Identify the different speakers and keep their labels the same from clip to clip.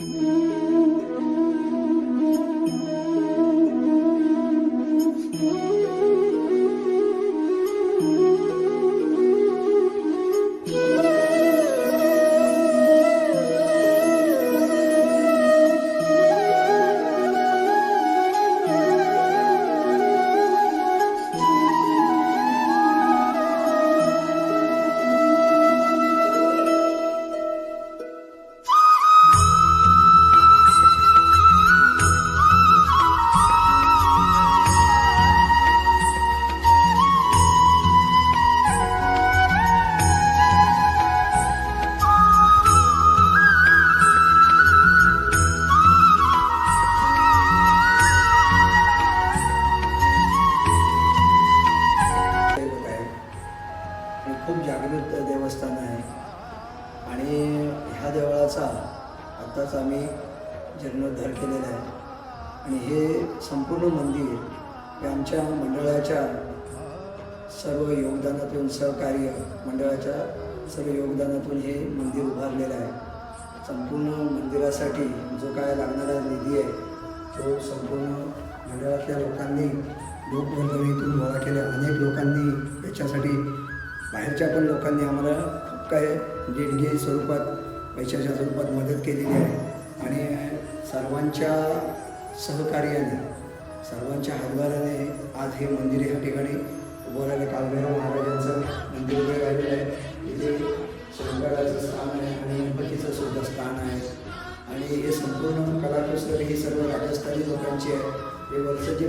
Speaker 1: Mm-hmm. आत्ताच आम्ही जीर्णोद्धार केलेला आहे. आणि हे संपूर्ण मंदिर हे आमच्या मंडळाच्या सर्व योगदानातून सहकार्य मंडळाच्या सर्व योगदानातून हे मंदिर उभारलेलं आहे. संपूर्ण मंदिरासाठी जो काय लागणारा निधी आहे तो संपूर्ण मंडळातल्या लोकांनी लोकवर्गणीतून गोळा केल्या. अनेक लोकांनी याच्यासाठी बाहेरच्या पण लोकांनी आम्हाला खूप काय देणगी स्वरूपात पैशाच्या स्वरूपात मदत केलेली आहे. आणि सर्वांच्या सहकार्याने सर्वांच्या हातभाराने आज हे मंदिर या ठिकाणी उभं राहिलं. कालभैरव महाराजांचं मंदिर उभे राहिलेलं आहे. इथे शंकराचं स्थान आहे आणि गणपतीचं सुद्धा स्थान आहे. आणि हे संपूर्ण कलाकुसर ही सर्व राजस्थानी लोकांची आहे. हे वरचं जे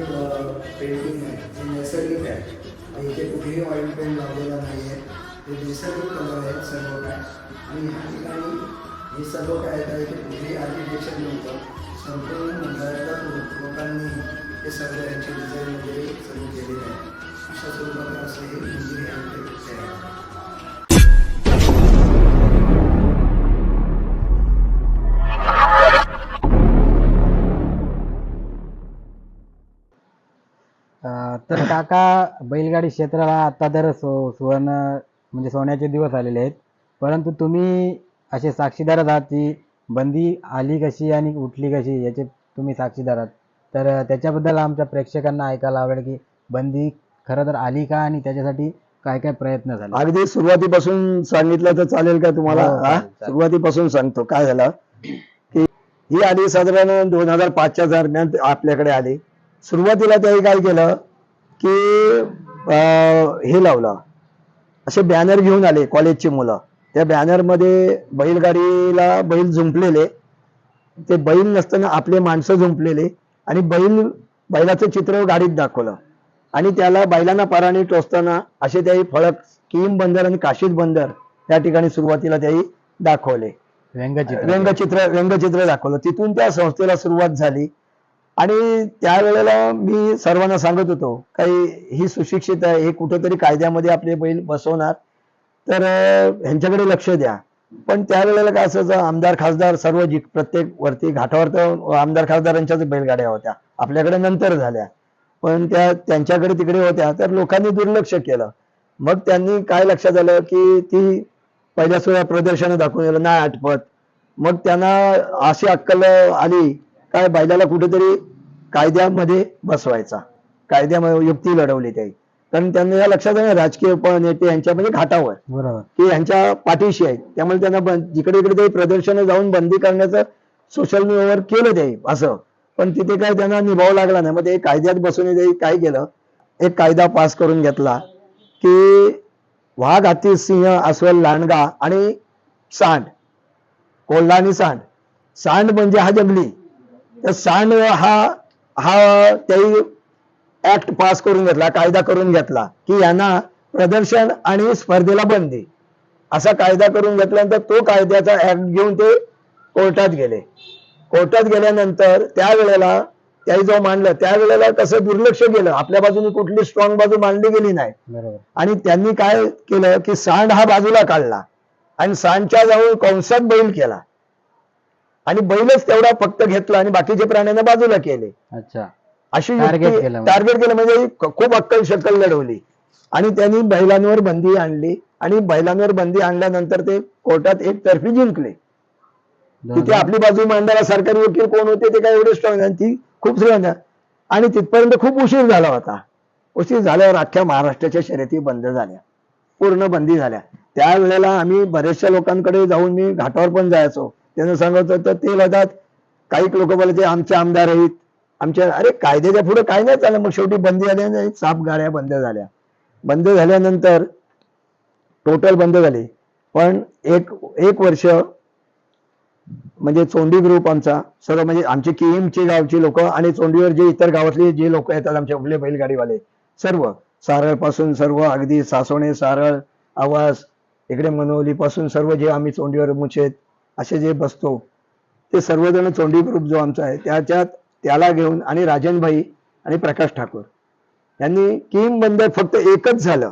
Speaker 1: पेंटिंग आहे ते नैसर्गिक आहे. आणि इथे कुठेही ऑइल पेंट लावलेला नाही आहे हे नैसर्गिक कलर आहेत सर्व काय. आणि ह्या ठिकाणी हे सर्व काय आहे ते कुठेही आर्किटेक्चर नव्हतं संपूर्ण मंडळातल्या लोकांनी हे सर्व यांचे डिझाईन वगैरे सर्व केलेलं आहे अशा स्वरूपात असं हे मंदिर आहे
Speaker 2: तर काका बैलगाडी क्षेत्राला आता जर सु सुवर्ण म्हणजे सोन्याचे दिवस आलेले आहेत. परंतु तुम्ही असे साक्षीदार आहात की बंदी आली कशी आणि उठली कशी याचे तुम्ही साक्षीदार आहात. तर त्याच्याबद्दल आमच्या प्रेक्षकांना ऐकायला आवडेल की बंदी खरं तर आली का आणि त्याच्यासाठी काय काय प्रयत्न झाले?
Speaker 3: अगदी सुरुवातीपासून सांगितलं तर चालेल का तुम्हाला?
Speaker 2: हो,
Speaker 3: हा? सुरुवातीपासून सांगतो. काय झालं? की ही आली साधारण दोन हजार पाचच्या दरम्यान आपल्याकडे आली. सुरुवातीला त्यांनी काय केलं? की अं, हे लावलं. असे बॅनर घेऊन आले कॉलेजची मुलं. त्या बॅनरमध्ये बैलगाडीला बैल झुंपलेले. ते बैल नसताना आपले माणसं झुंपलेले आणि बैल बैलाचं चित्र गाडीत दाखवलं. आणि त्याला बैलांना पराणी टोचताना असे त्याही फळक किम बंदर आणि काशीद बंदर या ठिकाणी सुरुवातीला त्याही दाखवले.
Speaker 2: व्यंगचित्र.
Speaker 3: व्यंगचित्र व्यंगचित्र दाखवलं. तिथून त्या संस्थेला सुरुवात झाली. आणि त्यावेळेला मी सर्वांना सांगत होतो काही ही सुशिक्षित आहे हे कुठेतरी कायद्यामध्ये आपले बैल बसवणार तर ह्यांच्याकडे लक्ष द्या. पण त्यावेळेला काय असायचं आमदार खासदार सर्व जी प्रत्येक वरती घाटावर तर आमदार खासदारांच्याच बैलगाड्या होत्या आपल्याकडे नंतर झाल्या. पण त्या त्यांच्याकडे तिकडे होत्या तर लोकांनी दुर्लक्ष केलं. मग त्यांनी काय लक्षात आलं की ती पहिल्या सुद्धा प्रदर्शनं दाखवून दिलं नाही आठवत मग त्यांना अशी अक्कल आली काय बैलाला कुठेतरी कायद्यामध्ये बसवायचा. कायद्यामध्ये युक्ती लढवली त्याही कारण त्यांना या लक्षात आलं राजकीय नेते यांच्या म्हणजे घाटावर.
Speaker 2: बरोबर.
Speaker 3: की यांच्या पाठीशी आहेत. त्यामुळे त्यांना जिकडे इकडे ते प्रदर्शनं जाऊन बंदी करण्याचं सोशल मीडियावर केलं ते असं. पण तिथे काय त्यांना निभाव लागला नाही. मग ते कायद्यात बसून ते काय केलं? एक कायदा पास करून घेतला की वाघ हाती सिंह अस्वल लांडगा आणि सांड. कोल्हा आणि सांड. सांड म्हणजे हा जंगली. तर सांड हा हा त्याही ऍक्ट पास करून घेतला कायदा करून घेतला की यांना प्रदर्शन आणि स्पर्धेला बंदी. असा कायदा करून घेतल्यानंतर तो कायद्याचा ऍक्ट घेऊन ते कोर्टात गेले. कोर्टात गेल्यानंतर त्यावेळेला त्याही जो मांडलं त्यावेळेला कसं दुर्लक्ष केलं आपल्या बाजूने कुठली स्ट्रॉंग बाजू मांडली गेली नाही. आणि त्यांनी काय केलं की सांड हा बाजूला काढला. आणि सांडच्या जाऊन कंसात बैल केला. आणि बैलच तेवढा फक्त घेतला आणि बाकीचे प्राण्यांना बाजूला केले.
Speaker 2: अच्छा.
Speaker 3: अशी
Speaker 2: म्हणजे.
Speaker 3: टार्गेट केलं म्हणजे क- खूप अक्कल शकल लढवली. आणि त्यांनी बैलांवर बंदी आणली. आणि बैलांवर बंदी आणल्यानंतर ते कोर्टात एक तर्फी जिंकले तिथे आपली बाजू मांडायला सरकारी वकील कोण होते ते काय एवढे स्ट्रॉंग नाही ती खूप स्ट्रॉंग आणि तिथपर्यंत खूप उशीर झाला होता. उशीर झाल्यावर अख्ख्या महाराष्ट्राच्या शर्यती बंद झाल्या. पूर्ण बंदी झाल्या. त्यावेळेला आम्ही बऱ्याचशा लोकांकडे जाऊन मी घाटावर पण जायचो. त्यांना सांगत होतं ते लढतात काही लोक बोलायचे आमचे आमदार आहेत. आमच्या अरे कायद्याच्या पुढे काय नाही चाललं. मग शेवटी बंदी आल्या साप गाड्या बंद झाल्या. बंद झाल्यानंतर टोटल बंद झाले. पण एक एक वर्ष म्हणजे चोंडी ग्रुप आमचा सर्व म्हणजे आमचे केएमचे गावचे लोक आणि चोंडीवर जे इतर गावातले जे लोक येतात आमचे आपले बैलगाडीवाले सर्व. सारळपासून सर्व अगदी सासवणे सारळ आवास इकडे मनोली पासून सर्व जे आम्ही चोंडीवर मुछेत असे जे बसतो ते सर्वजण चोंडी ग्रुप जो आमचा आहे त्याच्यात त्याला घेऊन आणि राजनभाई आणि प्रकाश ठाकूर यांनी किम बंदर फक्त एकच झालं.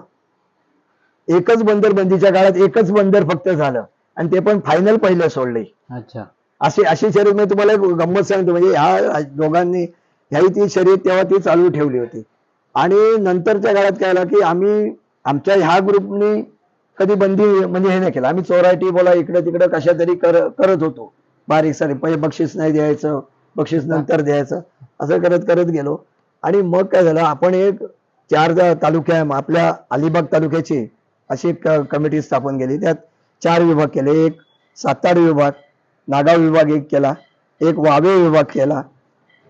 Speaker 3: एकच बंदर बंदीच्या काळात एकच बंदर फक्त झालं. आणि ते पण फायनल पहिले सोडले.
Speaker 2: अच्छा.
Speaker 3: अशी अशी शर्यत मी तुम्हाला एक गंमत सांगतो. म्हणजे ह्या दोघांनी ह्याही ती शर्यत तेव्हा ती चालू ठेवली होती. आणि नंतरच्या काळात काय झालं की आम्ही आमच्या ह्या ग्रुपनी कधी बंदी म्हणजे हे नाही केलं. आम्ही चोरायटी बोला इकडे तिकडे कशा तरी कर, करत होतो. बारीक सारी पहिले म्हणजे बक्षीस नाही द्यायचं बक्षीस नंतर द्यायचं असं करत करत गेलो. आणि मग काय झालं आपण एक चार तालुके तालुक्या आपल्या अलिबाग तालुक्याची अशी एक कमिटी स्थापन केली. त्यात चार विभाग केले. एक सातार विभाग नागाव विभाग एक केला. एक वावे विभाग केला.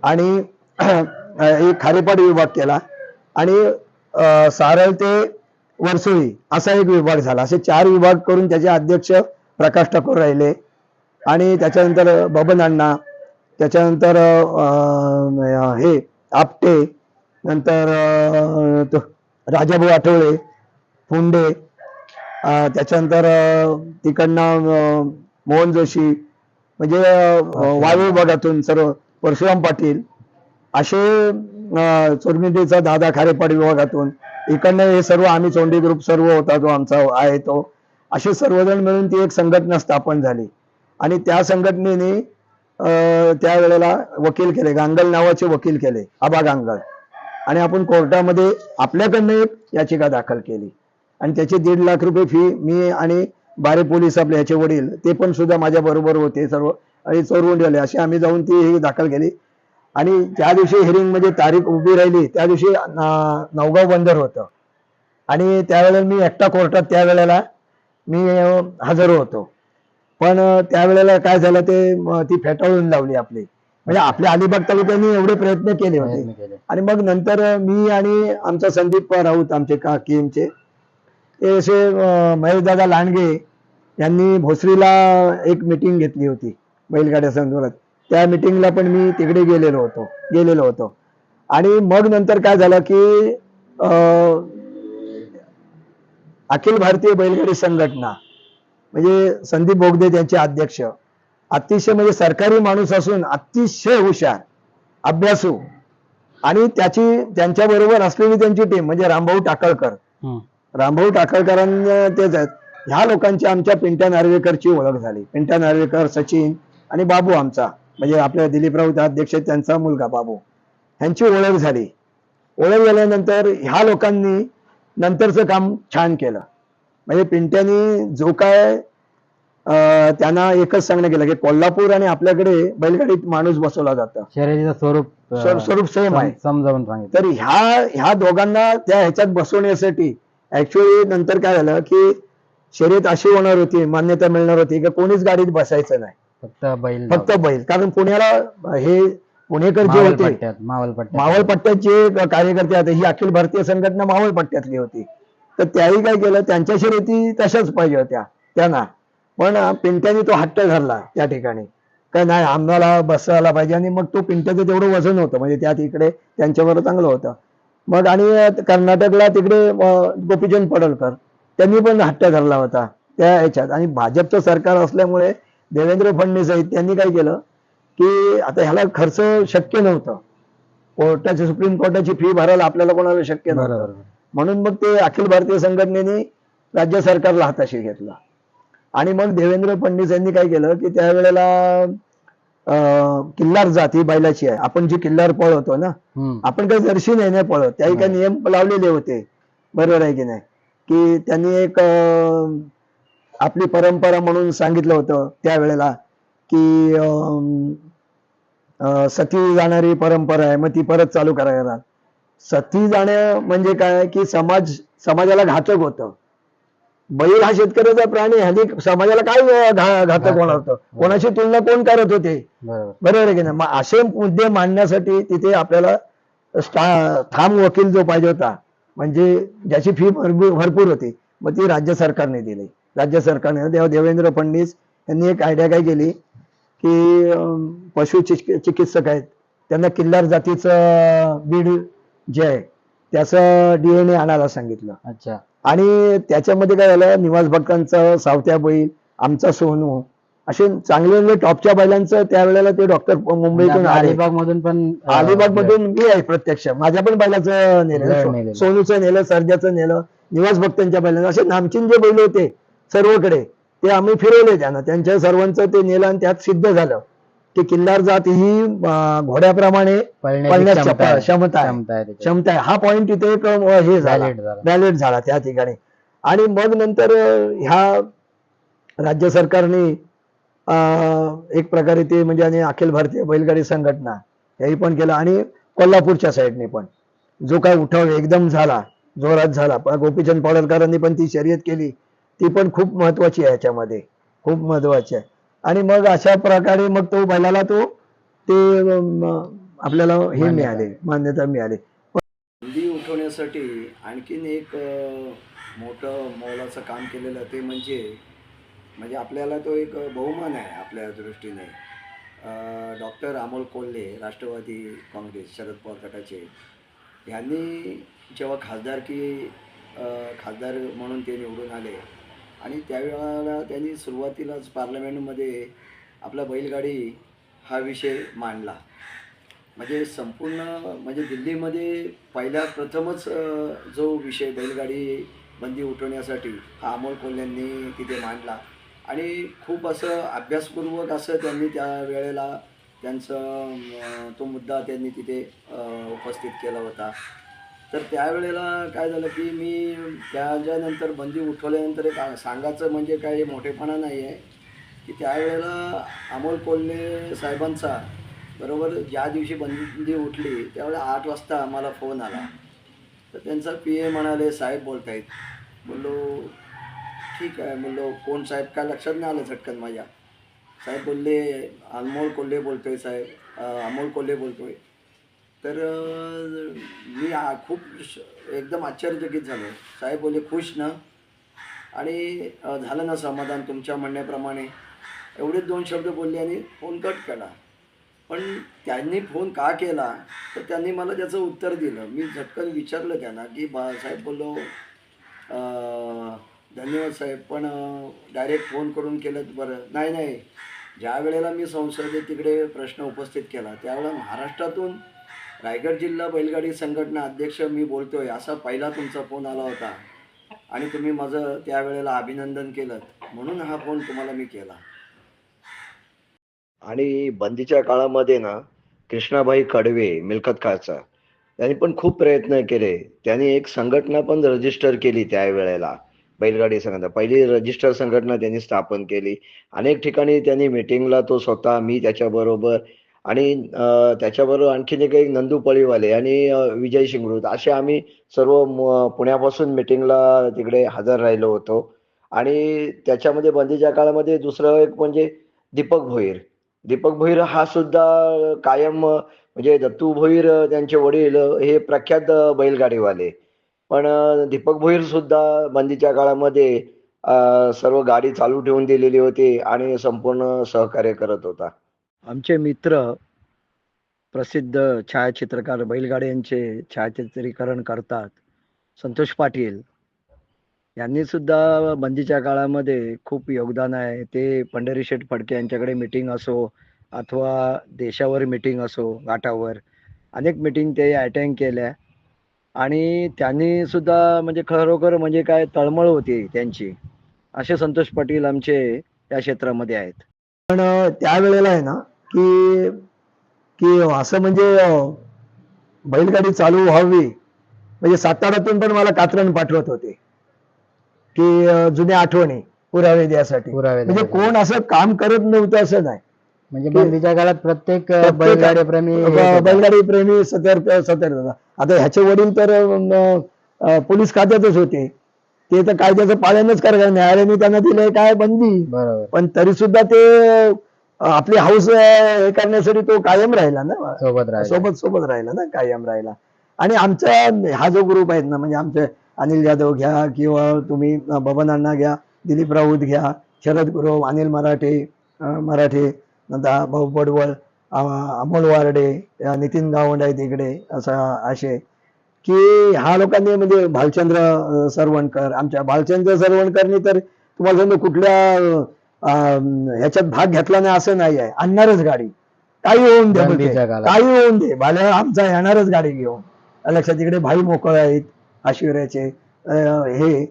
Speaker 3: आणि एक खारेपाड विभाग केला. आणि सारळ ते वर्सोळी असा एक विभाग झाला. असे चार विभाग करून त्याचे अध्यक्ष प्रकाश ठाकूर राहिले. आणि त्याच्यानंतर बबन अण्णा त्याच्यानंतर हे आपटे नंतर राजाभाऊ आठवळे फुंडे त्याच्यानंतर तिकडनं मोहन जोशी म्हणजे वायू विभागातून सर्व परशुराम पाटील असे अं, चोरमिंडीचा दादा खारेपाड विभागातून इकडनं हे सर्व आम्ही चोंडी ग्रुप सर्व होता जो आमचा आहे तो असे सर्वजण मिळून ती एक संघटना स्थापन झाली. आणि त्या संघटनेने त्यावेळेला वकील केले गांगल नावाचे वकील केले आबा गांगल. आणि आपण कोर्टामध्ये आपल्याकडनं एक याचिका दाखल केली. आणि त्याचे दीड लाख रुपये फी मी आणि बारे पोलीस आपले याचे वडील ते पण सुद्धा माझ्या बरोबर होते सर्व आणि चोरवून ठेवले अशी आम्ही जाऊन ती दाखल केली. आणि त्या दिवशी हिअरिंगमध्ये तारीख उभी राहिली त्या दिवशी नवगाव बंदर होतं. आणि त्यावेळेला मी एकटा कोर्टात त्यावेळेला मी हजर होतो. पण त्यावेळेला काय झालं ते ती फेटाळून लावली आपली. म्हणजे आपल्या अलिबाग तालुक्याने एवढे प्रयत्न केले होते. आणि मग नंतर मी आणि आमचा संदीप राऊत आमचे का किमचे ते असे महेशदादा लांडगे यांनी भोसरीला एक मिटिंग घेतली होती बैलगाड्या संदर्भात त्या मिटिंगला पण मी तिकडे गेलेलो होतो गेलेलो होतो. आणि मग नंतर काय झालं की अखिल भारतीय बैलगाडी संघटना म्हणजे संदीप बोगदे त्यांचे अध्यक्ष अतिशय म्हणजे सरकारी माणूस असून अतिशय हुशार अभ्यासू आणि त्याची त्यांच्या बरोबर असलेली त्यांची टीम म्हणजे रामभाऊ टाकळकर. रामभाऊ टाकळकरांना तेच आहेत. ह्या लोकांची आमच्या पिंट्या नार्वेकरची ओळख झाली. पिंट्या नार्वेकर सचिन आणि बाबू आमचा. म्हणजे आपल्या दिलीप राऊत अध्यक्ष त्यांचा मुलगा बाबू. ह्यांची ओळख झाली. ओळख झाल्यानंतर ह्या लोकांनी नंतरचं काम छान केलं. म्हणजे पिंट्यानी जो काय त्यांना एकच सांगणं केलं की कोल्हापूर आणि आपल्याकडे बैलगाडीत माणूस बसवला जातं.
Speaker 2: शर्यतीचं स्वरूप
Speaker 3: स्वरूप सेम आहे.
Speaker 2: सम- समजावून सांगितलं.
Speaker 3: तर ह्या ह्या दोघांना त्या ह्याच्यात बसवण्यासाठी ऍक्च्युअली नंतर काय झालं की शर्यत अशी होणार होती मान्यता मिळणार होती की कोणीच गाडीत बसायचं नाही.
Speaker 2: फक्त बैल
Speaker 3: फक्त बैल. कारण पुण्याला हे पुणेकर जे होते
Speaker 2: मावळ
Speaker 3: जे कार्यकर्ते होते. ही अखिल भारतीय संघटना मावळ पट्ट्यातली होती. तर त्याही काय केलं त्यांच्या शर्यती तशाच पाहिजे होत्या त्यांना. पण पिंट्याने तो हट्ट धरला त्या ठिकाणी. काय नाही आम्हाला बसायला पाहिजे. आणि मग तो पिंट्याचं तेवढं वजन होतं. म्हणजे त्या तिकडे त्यांच्यावर चांगलं होतं. मग आणि कर्नाटकला तिकडे गोपीचंद पडळकर त्यांनी पण हट्ट धरला होता त्या ह्याच्यात. आणि भाजपचं सरकार असल्यामुळे देवेंद्र फडणवीस आहेत त्यांनी काय केलं की आता ह्याला खर्च शक्य नव्हतं. कोर्टाची सुप्रीम कोर्टाची फी भरायला आपल्याला कोणाला शक्य नव्हतं. म्हणून मग ते अखिल भारतीय संघटनेने राज्य सरकारला हाताशी घेतला. आणि मग देवेंद्र फडणवीस यांनी काय केलं की त्यावेळेला किल्लार जाती बैलाची आहे. आपण जी किल्लार पळवतो ना. आपण काही जर्शी नाही ना पळत. त्याही काही नियम लावलेले होते. बरोबर आहे की नाही? की त्यांनी एक आपली परंपरा म्हणून सांगितलं होतं त्यावेळेला की सती जाणारी परंपरा आहे मग ती परत चालू करायला सती जाणं म्हणजे काय की समाज समाजाला घातक होतं. बैल हा शेतकऱ्याचा प्राणी ह्याने समाजाला काय घातक. होणार होतं? कोणाची तुलना कोण करत होते?
Speaker 2: बरोबर.
Speaker 3: आहे की नाही? मग असे मुद्दे मांडण्यासाठी तिथे आपल्याला ठाम वकील जो पाहिजे होता म्हणजे ज्याची फी भरपूर भरपूर होती. मग ती राज्य सरकारने दिली. राज्य सरकारने तेव्हा देवेंद्र फडणवीस यांनी एक आयडिया काय केली की पशु चिक- चिकित्सक आहेत. त्यांना किल्लार जातीचं बीड जे आहे त्याचं डीएनए आणायला सांगितलं.
Speaker 2: अच्छा.
Speaker 3: आणि त्याच्यामध्ये काय झालं? निवास भक्तांचं सावत्या बैल आमचा सोनू असे चांगले चांगले टॉपच्या बैलांचं त्यावेळेला ते डॉक्टर मुंबईतून आले.
Speaker 2: अलिबाग मधून पण
Speaker 3: अलिबाग मधून मी आहे प्रत्यक्ष. माझ्या पण बैलाचं
Speaker 2: बैल
Speaker 3: नेलं सोनूचं नेलं सर्जाचं नेलं निवास भक्तांच्या बैलांचं. असे नामचीन जे बैल होते सर्वकडे ते आम्ही फिरवले त्यांना. त्यांच्या सर्वांचं ते नेलं आणि त्यात सिद्ध झालं. की किल्लार जात ही घोड्याप्रमाणे
Speaker 2: पळण्याची क्षमता आहे.
Speaker 3: क्षमता आहे. हा पॉईंट तिथे एक हे झाला
Speaker 2: Valid झाला.
Speaker 3: व्हॅलिड झाला त्या ठिकाणी. आणि मग नंतर ह्या राज्य सरकारने एक प्रकारे ते म्हणजे आणि अखिल भारतीय बैलगाडी संघटना याही पण केलं आणि कोल्हापूरच्या साईडने पण. जो काय उठाव एकदम झाला जोरात झाला. पण गोपीचंद पडळकरांनी पण ती शर्यत केली. ती पण खूप महत्वाची आहे याच्यामध्ये खूप महत्वाची आहे. आणि मग अशा प्रकारे मग तो बैलाला तो ते आपल्याला हे
Speaker 2: मान्यता.
Speaker 3: मिळाले मान्यता मिळाली.
Speaker 1: बंदी उठवण्यासाठी आणखीन एक मोठं मौलाचं काम केलेलं ते म्हणजे म्हणजे आपल्याला तो एक बहुमान आहे आपल्या दृष्टीने. डॉक्टर अमोल कोल्हे राष्ट्रवादी काँग्रेस शरद पवार गटाचे. यांनी जेव्हा खासदारकी खासदार म्हणून ते निवडून आले आणि त्यावेळेला त्यांनी सुरुवातीलाच पार्लमेंटमध्ये आपला बैलगाडी हा विषय मांडला. म्हणजे संपूर्ण म्हणजे दिल्लीमध्ये पहिल्या प्रथमच जो विषय बैलगाडी बंदी उठवण्यासाठी हा अमोल कोल्ह्यांनी तिथे मांडला. आणि खूप असं अभ्यासपूर्वक असं त्यांनी त्या वेळेला त्यांचं तो मुद्दा त्यांनी तिथे उपस्थित केला होता. तर त्यावेळेला काय झालं की मी त्याच्यानंतर बंदी उठवल्यानंतर एक सांगायचं म्हणजे काय मोठेपणा नाही आहे. की त्यावेळेला अमोल कोल्हे साहेबांचा बरोबर ज्या दिवशी बंदी उठली त्यावेळेला आठ वाजता आम्हाला फोन आला. तर त्यांचा पी ए म्हणाले साहेब बोलत आहेत बोललो ठीक आहे म्हणलो कोण साहेब काय लक्षात नाही आलं झटकन माझ्या? साहेब बोलले अनमोल कोल्हे बोलतोय साहेब अमोल कोल्हे बोलतोय. तर मी खूप श- एकदम आश्चर्यचकित झालो. साहेब बोलले खुश ना? आणि झालं ना समाधान तुमच्या म्हणण्याप्रमाणे. एवढेच दोन शब्द बोलले आणि फोन कट केला. पण त्यांनी फोन का केला? तर त्यांनी मला त्याचं उत्तर दिलं. मी झटकन विचारलं त्यांना की बा साहेब बोललो धन्यवाद साहेब. पण डायरेक्ट फोन करून केलं बरं. नाही नाही. ज्या वेळेला मी संसदेत तिकडे प्रश्न उपस्थित केला त्यावेळेला महाराष्ट्रातून रायगड जिल्हा बैलगाडी संघटना अध्यक्ष मी बोलतोय असा पहिला तुमचा फोन आला होता. आणि तुम्ही माझं त्यावेळेला अभिनंदन केलं. म्हणून हा फोन तुम्हाला मी केला.
Speaker 4: आणि बंदीच्या काळामध्ये ना कृष्णाबाई कडवे मिल्कत खाचा त्यांनी पण खूप प्रयत्न केले. त्यांनी एक संघटना पण रजिस्टर केली त्यावेळेला बैलगाडी संघटना. पहिली रजिस्टर संघटना त्यांनी स्थापन केली. अनेक ठिकाणी त्यांनी मिटिंगला तो स्वतः मी त्याच्याबरोबर आणि त्याच्याबरोबर आणखीन एक एक नंदू पळीवाले आणि विजय शिंगरूत असे आम्ही सर्व पुण्यापासून मिटिंगला तिकडे हजर राहिलो होतो. आणि त्याच्यामध्ये बंदीच्या काळामध्ये दुसरं एक म्हणजे दीपक भोईर. दीपक भोईर हा सुद्धा कायम म्हणजे दत्तू भोईर त्यांचे वडील हे प्रख्यात बैलगाडीवाले. पण दीपक भोईर सुद्धा बंदीच्या काळामध्ये सर्व गाडी चालू ठेवून दिलेली होती आणि संपूर्ण सहकार्य करत होता.
Speaker 3: आमचे मित्र प्रसिद्ध छायाचित्रकार बैलगाड्यांचे छायाचित्रीकरण करतात. संतोष पाटील यांनी सुद्धा बंदीच्या काळामध्ये खूप योगदान आहे. ते पंढरी शेठ फडके यांच्याकडे मिटिंग असो अथवा देशावर मिटिंग असो घाटावर अनेक मिटिंग ते अटेंड केल्या. आणि त्यांनी सुद्धा म्हणजे खरोखर म्हणजे काय तळमळ होती त्यांची. असे संतोष पाटील आमचे या क्षेत्रामध्ये आहेत. पण त्यावेळेला आहे ना की की असं म्हणजे बैलगाडी चालू व्हावी म्हणजे साताऱ्यातून पण मला कात्रण पाठवत होते. की जुन्या आठवणी पुरावे द्यासाठी.
Speaker 2: पुरावे
Speaker 3: म्हणजे. कोण असं काम करत नव्हतं असं नाही.
Speaker 2: म्हणजे बंदीच्या काळात प्रत्येक बैलगाडी प्रेमी.
Speaker 3: बैलगाडी प्रेमी सतर्क सतर्क होता. आता ह्याचे वडील तर पोलीस खात्यातच होते ते तर कायद्याचं पालनच करायचं न्यायालयाने त्यांना दिलंय काय बंदी पण तरी सुद्धा ते आपली हाऊस हे करण्यासाठी तो कायम राहिला ना
Speaker 2: सोबत राहिला.
Speaker 3: सोबत सोबत राहिला ना कायम राहिला आणि आमचा हा जो ग्रुप आहेत ना म्हणजे आमचे अनिल जाधव घ्या किंवा तुम्ही बबन अण्णा घ्या दिलीप राऊत घ्या शरद गुरव अनिल मराठे मराठे नंतर भाऊ पडवळ अमोल वारडे नितीन गावंड आहेत इकडे असं असे की हा लोकांनी म्हणजे भालचंद्र सरवणकर आमच्या भालचंद्र सरवणकरनी तर तुम्हाला सांगतो कुठल्या ह्याच्यात भाग घेतला नाही असं नाही आहे. आणणारच गाडी. काही होऊन दे
Speaker 2: काळात.
Speaker 3: काही होऊन दे. भाल्या आमचा येणारच गाडी घेऊन. लक्षात इकडे भाई मोकळ आहेत आशिवऱ्याचे हे.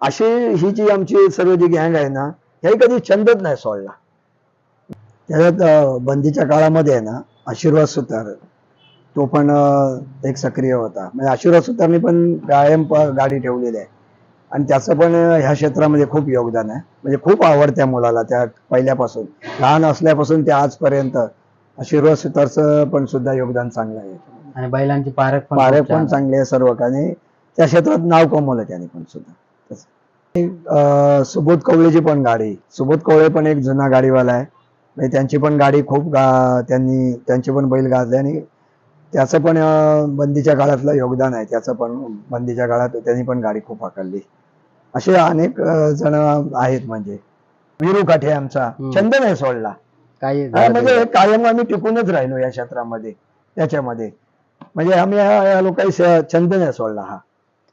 Speaker 3: अशी ही जी आमची सर्व जी गँग आहे ना हे कधी छंदच नाही सोडला. त्याच्यात बंदीच्या काळामध्ये आहे ना आशीर्वाद सुतार तो पण एक सक्रिय होता. म्हणजे आशीर्वाद सुतारनी पण कायम गाडी ठेवलेली आहे. आणि त्याचं पण ह्या क्षेत्रामध्ये खूप योगदान आहे. म्हणजे खूप आवड त्या मुलाला त्या पहिल्यापासून. लहान असल्यापासून ते आजपर्यंत आशीर्वाद सुतारचं पण सुद्धा योगदान चांगलं आहे.
Speaker 2: आणि बैलांची पारख पण
Speaker 3: पारे
Speaker 2: खूप छान
Speaker 3: पण. चांगले आहे सर्व आणि त्या क्षेत्रात नाव कमवलं त्याने पण सुद्धा. सुबोध कवळेची पण गाडी. सुबोध कवळे पण एक जुना गाडीवाला आहे. म्हणजे त्यांची पण गाडी खूप गा त्यांनी त्यांची पण बैल गाजले आणि त्याचं पण बंदीच्या काळातलं योगदान आहे. त्याचं पण बंदीच्या काळात त्यांनी पण गाडी खूप हाकलली. असे अनेक जण आहेत म्हणजे. विरू काठे आमचा. छंद नाही सोडला.
Speaker 2: काही
Speaker 3: म्हणजे. कायम आम्ही टिकूनच राहिलो या क्षेत्रामध्ये त्याच्यामध्ये. म्हणजे आम्ही या लोकांनी छंद नाही सोडला हा.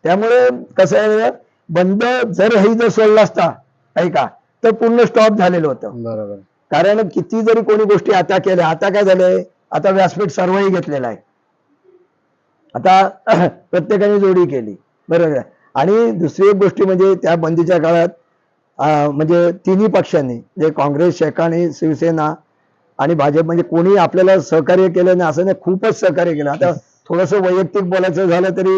Speaker 3: त्यामुळे कसं आहे बंद जर हे जर सोडला असता ऐका तर पूर्ण स्टॉप झालेलं होतं.
Speaker 2: बरोबर.
Speaker 3: कारण किती जरी कोणी गोष्टी आता केल्या आता काय झालंय? आता व्यासपीठ सर्वही घेतलेला आहे. आता प्रत्येकाने जोडी केली. बरोबर आहे. आणि दुसरी एक गोष्टी म्हणजे त्या बंदीच्या काळात म्हणजे तिन्ही पक्षांनी म्हणजे काँग्रेस शेकाणी शिवसेना आणि भाजप म्हणजे कोणी आपल्याला सहकार्य केलं नाही असं नाही खूपच सहकार्य केलं. आता थोडंसं वैयक्तिक बोलायचं झालं तरी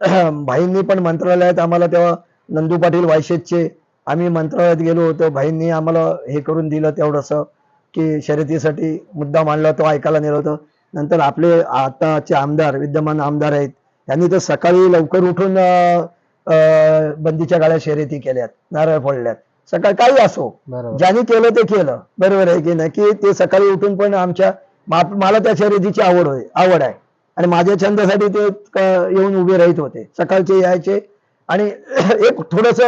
Speaker 3: भाईंनी पण मंत्रालयात आम्हाला तेव्हा नंदू पाटील वायशेतचे आम्ही मंत्रालयात गेलो होतो. भाईंनी आम्हाला हे करून दिलं तेवढंसं की शर्यतीसाठी मुद्दा मांडला तो ऐकायला नेलं होतं. नंतर आपले आताचे आमदार विद्यमान आमदार आहेत यांनी तर सकाळी लवकर उठून बंदीच्या गाड्या शर्यती केल्यात नारळ फोडल्यात. सकाळ काही असो ज्यांनी केलं ते केलं. बरोबर आहे की नाही? की ते सकाळी उठून पण आमच्या मला त्या शर्यतीची आवड होती आवड आहे. आणि माझ्या छंदासाठी ते येऊन उभे राहत होते. सकाळचे यायचे आणि एक थोडस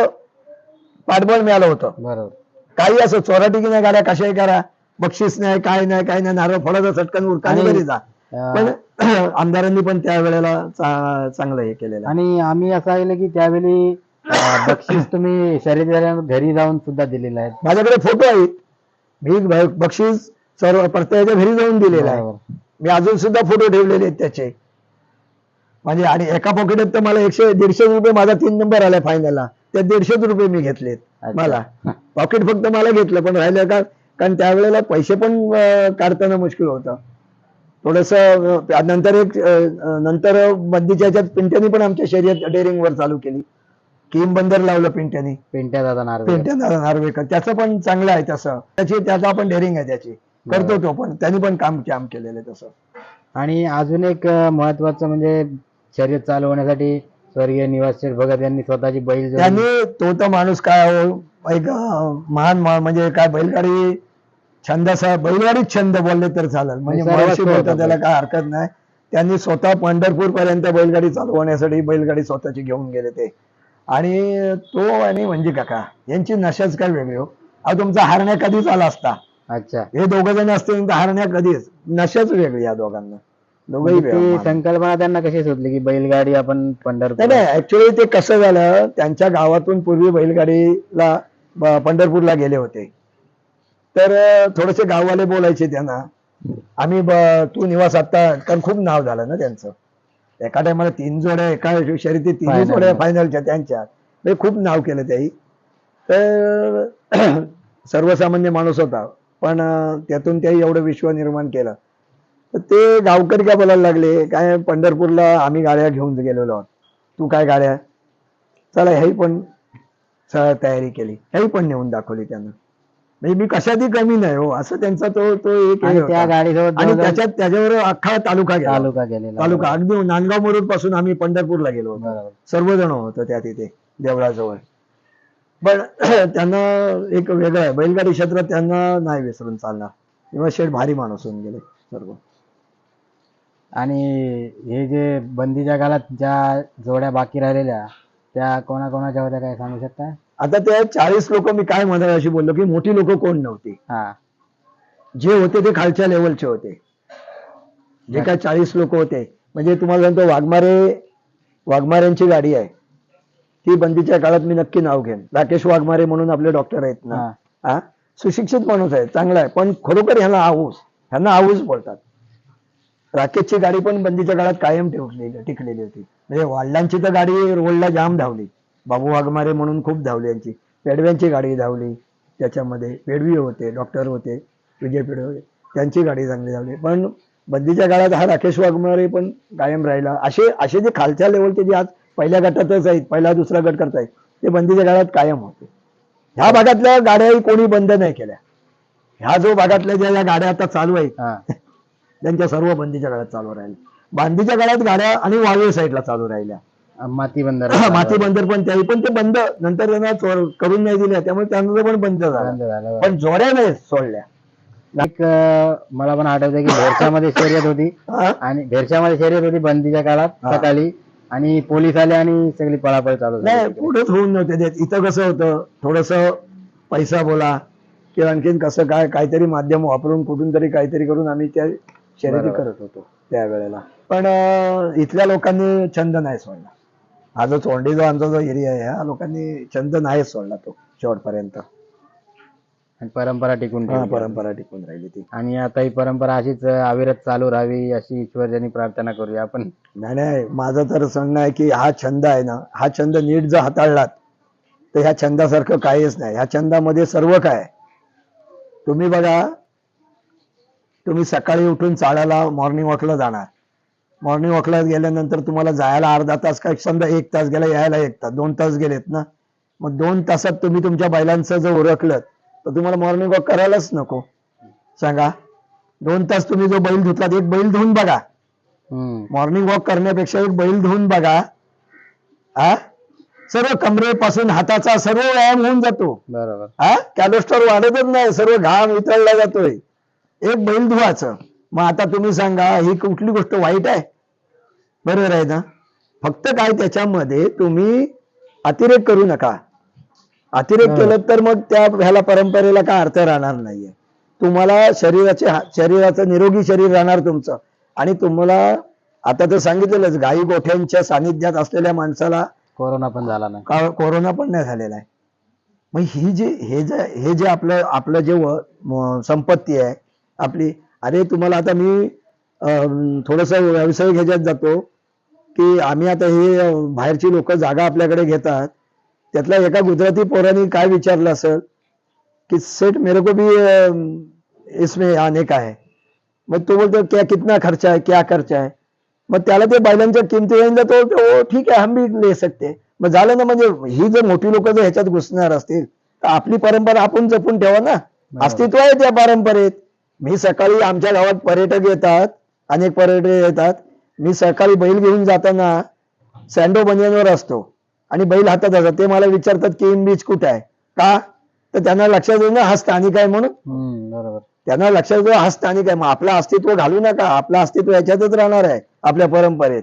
Speaker 3: पाठबळ मिळालं होतं.
Speaker 2: बरोबर.
Speaker 3: काही असं चोराटिकी नाही गाड्या कशाही करा. बक्षीस नाही काय नाही काय नाही नारळ फोडायचा चटकन उरकाने
Speaker 2: आणि-
Speaker 3: घरी जा. पण आमदारांनी पण त्या वेळेला चा- चांगलं हे केलेलं.
Speaker 2: आणि आम्ही असं ऐकलं की त्यावेळी अं, बक्षीस तुम्ही शर्यती घरी जाऊन सुद्धा दिलेलं आहे.
Speaker 3: माझ्याकडे फोटो आहेत मी ब- बक्षीस सर्व प्रत्येकाच्या घरी जाऊन दिलेलं आहे.
Speaker 2: बरोबर.
Speaker 3: मी अजून सुद्धा फोटो ठेवलेले आहेत त्याचे. म्हणजे आणि एका पॉकेटात तर मला एकशे दीडशे रुपये माझा तीन नंबर आलाय फायनलला त्या दीडशेच रुपये मी घेतलेत. मला. पॉकेट फक्त मला घेतलं पण राहिलं का? कारण त्यावेळेला पैसे पण काढताना मुश्किल होतं. थोडस नंतर एक नंतर बंदीच्या ह्याच्यात पिंट्यानी पण आमच्या शर्यत डेअरिंग वर चालू केली. किम बंदर लावलं पिंट्यानी.
Speaker 2: पिंट्या दादा नार्वे
Speaker 3: पिंट्या नार्वेकर. त्याचं पण चांगलं आहे तसं. त्याची त्याचा पण डेअरिंग आहे त्याची. करतो तो पण. त्यांनी पण काम काम केलेलं आहे तसं.
Speaker 2: आणि अजून एक महत्वाचं म्हणजे शर्यत चालवण्यासाठी स्वर्गीय निवास शेठ भगत यांनी स्वतःची बैल जोडली.
Speaker 3: त्यांनी तो तर माणूस काय हो, एक अं, महान मा- म्हणजे काय बैलगाडी छंदाचा बैलगाडीच छंद बोलले तर चालेल. म्हणजे
Speaker 2: सर्वस्व
Speaker 3: महर्षी
Speaker 2: होतं
Speaker 3: बोलतात त्याला. काय हरकत नाही. त्यांनी स्वतः पंढरपूर पर्यंत बैलगाडी चालवण्यासाठी बैलगाडी स्वतःची घेऊन गेले ते. आणि तो आणि म्हणजे काका यांची नशाच काय वेगळी हो. अहो तुमचा हारण्या कधीच आला असता.
Speaker 2: अच्छा.
Speaker 3: हे दोघ जण असते तर हारण्या कधीच. नशाच वेगळी या दोघांना. दोघही
Speaker 2: म्हणजे ती
Speaker 3: वेगळं.
Speaker 2: संकल्पना त्यांना कशी सुचली की बैलगाडी आपण
Speaker 3: नाही
Speaker 2: पंढरपूर
Speaker 3: नाही ऍक्च्युअली ते कसं झालं त्यांच्या गावातून पूर्वी बैलगाडीला ब- पंढरपूरला गेले होते. तर अं, थोडेसे गाववाले बोलायचे त्यांना. आम्ही ब- तू निवास आता कारण खूप नाव झालं ना त्यांचं. एका टायमाला तीन जोड्या एका शर्यतीत तिन्ही
Speaker 2: Final.
Speaker 3: जोड्या फायनलच्या त्यांच्या. ते खूप नाव केलं त्याही. तर सर्वसामान्य माणूस होता. पण अं, त्यातून त्याही एवढं विश्व निर्माण केलं. तर ते गावकरी काय बोलायला लागले? काय पंढरपूरला आम्ही गाड्या घेऊन गेलेलो आहोत. तू काय गाड्या? चला ह्याही पण तयारी केली. ह्याही पण नेऊन दाखवली त्यांना. म्हणजे मी कशातही कमी नाही हो असं त्यांचा तो तो एक
Speaker 2: आणि
Speaker 3: त्याच्यात त्याच्यावर अख्खा तालुका
Speaker 2: तालुका गेलेला.
Speaker 3: तालुका. अगदी नांदगाव मुरुडपासून आम्ही पंढरपूरला गेलो होतो. सर्वजण होतो त्या तिथे देवळाजवळ. पण त्यांना एक वेगळं आहे. बैलगाडी क्षेत्रात त्यांना नाही विसरून चालणार. तेव्हा शेठ भारी माणूस होऊन गेले सर्व.
Speaker 2: आणि हे जे बंदीच्या काळात ज्या जोड्या बाकी राहिलेल्या त्या कोणाकोणाच्या होत्या काय सांगू शकता?
Speaker 3: आता त्या चाळीस लोक मी काय म्हणत अशी बोललो की मोठी लोक कोण नव्हती?
Speaker 2: हा.
Speaker 3: जे होते ते खालच्या लेवलचे होते. जे काय चाळीस लोक होते. म्हणजे तुम्हाला सांगतो वाघमारे वाघमाऱ्यांची गाडी आहे. ती बंदीच्या काळात मी नक्की नाव घेईन. राकेश वाघमारे म्हणून आपले डॉक्टर आहेत ना.
Speaker 2: हा.
Speaker 3: सुशिक्षित माणूस आहे चांगला आहे. पण खरोखर ह्याला हाऊस ह्यांना हाऊस बोलतात. राकेशची गाडी पण बंदीच्या काळात कायम ठेवली टिकलेली होती. म्हणजे वडिलांची तर गाडी रोडला जाम धावली. बाबू वाघमारे म्हणून खूप धावली यांची. पेडव्यांची गाडी धावली त्याच्यामध्ये पेडवी होते डॉक्टर होते विजय पेडवे त्यांची गाडी चांगली धावली. पण बंदीच्या काळात हा राकेश वाघमारे पण कायम राहिला. असे असे जे खालच्या लेवलचे जे आज पहिल्या गटातच आहेत पहिला दुसरा गट करतायत ते बंदीच्या काळात कायम होते. ह्या भागातल्या गाड्याही कोणी बंद नाही केल्या. ह्या जो भागातल्या ज्या ज्या गाड्या आता चालू आहेत त्यांच्या सर्व बंदीच्या काळात चालू राहिल्या. बांधीच्या काळात गाड्या आणि वाळवे साईडला चालू राहिल्या.
Speaker 2: माती बंदर
Speaker 3: माती बंदर पण त्याही पण ते बंद. नंतर त्यांना करून नाही दिल्या त्यामुळे त्यांचं पण बंद झालं. पण जोड्या नाही सोडल्या.
Speaker 2: एक मला पण आठवतं की भेरच्यामध्ये शर्यत होती? आणि भेरच्यामध्ये शर्यत होती बंदीच्या काळात. सकाळी. आणि पोलीस आले आणि सगळी पळापळ चालू
Speaker 3: नाही पुढेच होऊन नव्हते. देत इथं कसं होतं थोडस पैसा बोला किंवा आणखीन कसं काय काहीतरी माध्यम वापरून कुठून तरी काहीतरी करून आम्ही त्या शर्यती. करत होतो त्यावेळेला पण इथल्या लोकांनी छंद नाही सोडला हा जो चोंडी जो आमचा जो एरिया आहे हा लोकांनी छंद नाही सोडला तो शेवटपर्यंत
Speaker 2: आणि परंपरा टिकून
Speaker 3: हा
Speaker 2: ठेवली.
Speaker 3: परंपरा टिकून राहिली ती
Speaker 2: आणि आता ही परंपरा अशीच अविरत चालू राहावी अशी ईश्वरजनी प्रार्थना करूया आपण
Speaker 3: नाही नाही माझं तर म्हणणं आहे की हा छंद आहे ना हा छंद नीट जर हाताळलात तर ह्या छंदासारखं काहीच नाही ह्या छंदामध्ये सर्व काय आहे. तुम्ही बघा तुम्ही सकाळी उठून चालायला मॉर्निंग वॉकला जाणार. मॉर्निंग वॉकला गेल्यानंतर तुम्हाला जायला अर्धा तास काय समजा एक तास गेला यायला एक तास दोन तास गेलेत ना? मग दोन तासात तुम्ही तुमच्या बैलांचं जर उरकलं तर तुम्हाला मॉर्निंग वॉक करायलाच नको. सांगा. दोन तास तुम्ही जो बैल धुतलात एक बैल धुवून बघा. मॉर्निंग वॉक करण्यापेक्षा एक बैल धुवून बघा. हा? सर्व कमरेपासून हाताचा सर्व व्यायाम होऊन जातो.
Speaker 2: बरोबर.
Speaker 3: हा? कॅलोस्टर वाढतच नाही सर्व घाम इतरला जातोय. एक बैल धुवाचं मग आता तुम्ही सांगा ही कुठली गोष्ट वाईट आहे? बरोबर आहे ना? फक्त काय त्याच्यामध्ये तुम्ही अतिरेक करू नका. अतिरेक. केलं तर मग त्या ह्याला परंपरेला काय अर्थ राहणार नाहीये. तुम्हाला शरीराचे शरीराचं निरोगी शरीर राहणार तुमचं. आणि तुम्हाला आता तर सांगितलेलंच गायी गोठ्यांच्या सानिध्यात असलेल्या माणसाला
Speaker 2: कोरोना पण झाला नाही.
Speaker 3: कोरोना पण नाही झालेला आहे. मग ही जे हे जे हे जे आपलं आपलं जे संपत्ती आहे आपली. अरे तुम्हाला आता मी थोडस व्यावसायिक ह्याच्यात जातो की आम्ही आता हे बाहेरची लोक जागा आपल्याकडे घेतात. त्यातल्या एका गुजराती पोराने काय विचारलं असेल कि सेठ मेरे को भी इसमें आने का है. मग तो बोलतो क्या कितना खर्चा है? क्या खर्चा है? मग त्याला ते बैलांच्या किमती येईन तो तो ठीक आहे हम भी ले सकते. मग झालं ना म्हणजे ही जर मोठी लोक जर ह्याच्यात घुसणार असतील तर आपली परंपरा आपण जपून ठेवा ना. अस्तित्व आहे त्या परंपरेत. मी सकाळी आमच्या गावात पर्यटक येतात अनेक पर्यटक येतात. मी सकाळी बैल घेऊन जाताना सँडो बनियनवर असतो आणि बैल हातात असतात. ते मला विचारतात की बीच कुठे आहे? का? तर त्यांना लक्षात येईल ना हा स्थानिक आहे म्हणून.
Speaker 2: बरोबर.
Speaker 3: त्यांना लक्षात येतो हा स्थानिक आहे. मग आपलं अस्तित्व घालू नका. आपलं अस्तित्व याच्यातच राहणार आहे आपल्या परंपरेत.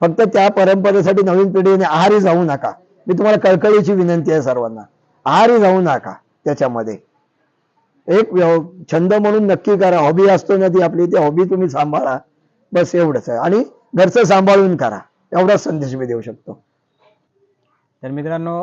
Speaker 3: फक्त त्या परंपरेसाठी नवीन पिढीने आहारी जाऊ नका. मी तुम्हाला कळकळीची विनंती आहे सर्वांना. आहारी जाऊ नका त्याच्यामध्ये. एक व्यव- छंद म्हणून नक्की करा. हॉबी असतो ना ती आपली ती हॉबी तुम्ही सांभाळा. बस एवढंच आहे. आणि घरचं सांभाळून करा. एवढाच संदेश मी देऊ शकतो.
Speaker 2: तर मित्रांनो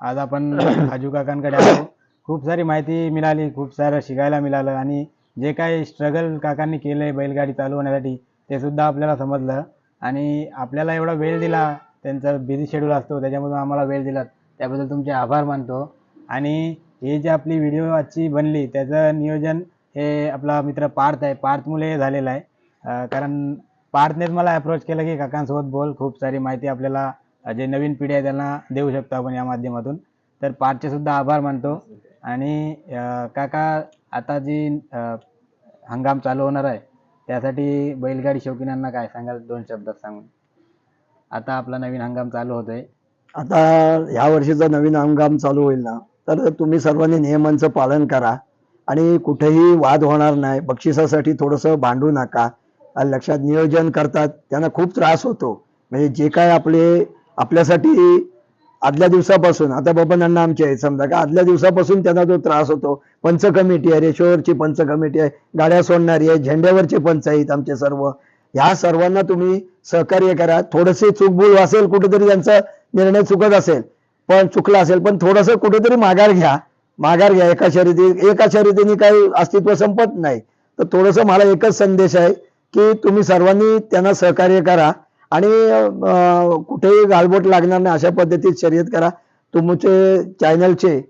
Speaker 2: आज आपण आजू काकांकडे आलो. खूप सारी माहिती मिळाली खूप सारं शिकायला मिळालं. आणि जे काही स्ट्रगल काकांनी केलंय बैलगाडी चालवण्यासाठी ते सुद्धा आपल्याला समजलं. आणि आपल्याला एवढा वेळ दिला त्यांचा बिझी शेड्यूल असतो त्याच्यामधून आम्हाला वेळ दिला त्याबद्दल तुमचे आभार मानतो. आणि ही जी आपली व्हिडिओ आजची बनली त्याचं नियोजन हे आपला मित्र पार्थ आहे. पार्थमुळे हे झालेलं आहे. कारण पार्थनेच मला अप्रोच केलं की काकांसोबत बोल. खूप सारी माहिती आपल्याला जे नवीन पिढी आहे त्यांना देऊ शकतो आपण या माध्यमातून. तर पार्थचे सुद्धा आभार मानतो. आणि काका आता जी हंगाम चालू होणार आहे त्यासाठी बैलगाडी शौकीनांना काय सांगाल? दोन शब्दात सांगून. आता आपला नवीन हंगाम चालू होतोय.
Speaker 3: आता ह्या वर्षीचा नवीन हंगाम चालू होईल ना. तर तुम्ही सर्वांनी नियमांचं पालन करा. आणि कुठेही वाद होणार नाही. बक्षिसासाठी थोडंसं भांडू नका. लक्षात नियोजन करतात. त्यांना खूप त्रास होतो. म्हणजे जे काय आपले आपल्यासाठी आदल्या दिवसापासून आता बाबांना आमचे आहेत समजा का आदल्या दिवसापासून त्यांना जो त्रास होतो. पंच कमिटी आहे रेशोवरची पंच कमिटी आहे गाड्या सोडणारी आहे झेंड्यावरचे पंच आहेत आमचे सर्व. ह्या सर्वांना तुम्ही सहकार्य करा. थोडेसे चूकभूल असेल कुठेतरी त्यांचा निर्णय चुकत असेल. पण चुकला असेल पण थोडंसं कुठेतरी माघार घ्या. माघार घ्या एका शर्यती एका शर्यतीने काही अस्तित्व संपत नाही. तर थोडंसं मला एकच संदेश आहे की तुम्ही सर्वांनी त्यांना सहकार्य करा आणि कुठेही गालबोट लागणार नाही अशा पद्धतीत शर्यत करा. तुमचे चॅनलचे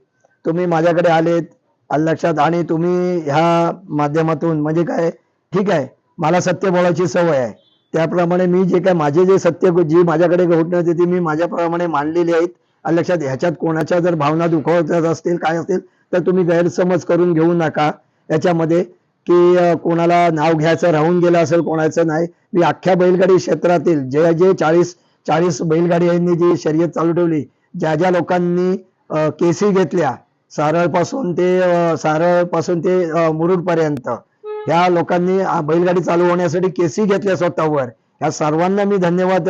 Speaker 3: तुम्ही माझ्याकडे आलेत लक्षात आणि तुम्ही ह्या माध्यमातून म्हणजे काय ठीक आहे मला सत्य बोलायची सवय आहे. त्याप्रमाणे मी जे काय माझे जे सत्य जी माझ्याकडे घटना होती ती मी माझ्याप्रमाणे मांडलेली आहेत. लक्षात ह्याच्यात कोणाच्या जर भावना दुखावत असतील काय असतील तर तुम्ही गैरसमज करून घेऊ नका. याच्यामध्ये की कोणाला नाव घ्यायचं राहून गेलं असेल कोणाचं नाही. मी अख्ख्या बैलगाडी क्षेत्रातील जे जे चाळीस चाळीस बैलगाड्यांनी जी शर्यत चालू ठेवली ज्या ज्या लोकांनी केसी घेतल्या सारळपासून ते सारळपासून ते मुरुड पर्यंत ह्या लोकांनी बैलगाडी चालू होण्यासाठी केसी घेतल्या स्वतःवर. ह्या सर्वांना मी धन्यवाद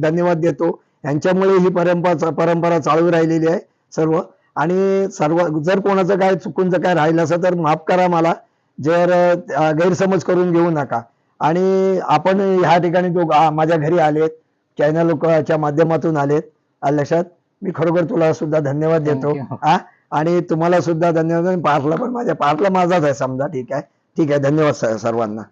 Speaker 3: धन्यवाद देतो. यांच्यामुळे ही परंपरा परंपरा चालू राहिलेली आहे सर्व. आणि सर्व जर कोणाचं काय चुकून जर काय राहिलं असं तर माफ करा मला. जर गैरसमज करून घेऊ नका. आणि आपण ह्या ठिकाणी तो आ- माझ्या घरी आलेत. चॅनल च्या माध्यमातून आलेत आलं लक्षात. मी खरोखर तुला सुद्धा धन्यवाद देतो. हा आणि तुम्हाला सुद्धा धन्यवाद. आणि पार्टला पण माझ्या पार्टला माझाच आहे समजा. ठीक आहे. ठीक आहे. धन्यवाद सर्वांना.